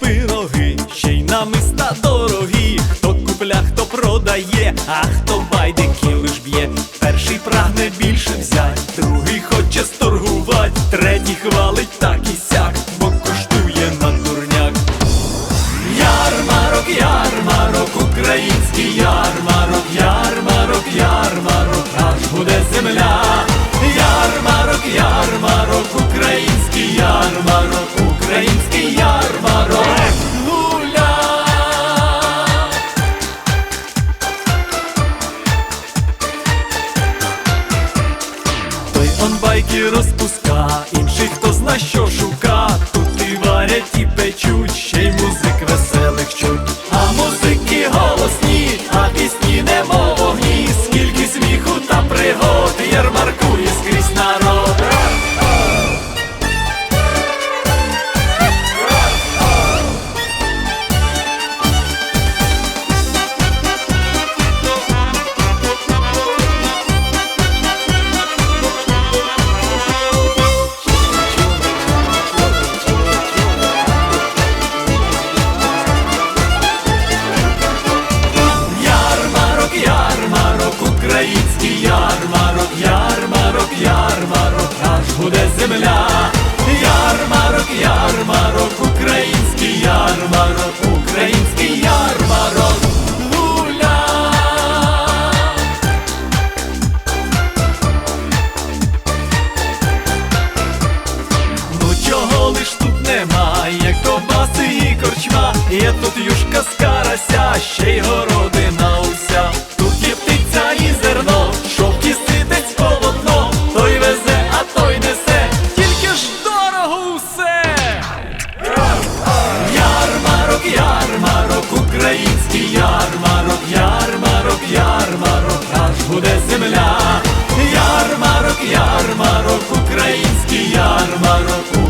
пироги, ще й намиста дорогі, хто купля, хто продає, а хто байдики лиш б'є. Перший прагне більше взять, другий хоче сторгувати, третій хвалить так і сяк, бо коштує нам дурняк. Ярмарок, ярмарок, український ярмарок, ярмарок, ярмарок, аж буде земля. Український ярмарок. Гуля! Той он байки розпуска, інший хто зна що шука. Тут і варять, і печуть, ще й музик веселих чуть. Буде земля. Ярмарок, ярмарок, український ярмарок, український ярмарок. Гуля! Ну чого лиш тут нема, як ковбаси і корчма, є тут юшка з карася, ще й городина Український ярмарок, ярмарок, ярмарок, аж буде земля, ярмарок, ярмарок, український ярмарок.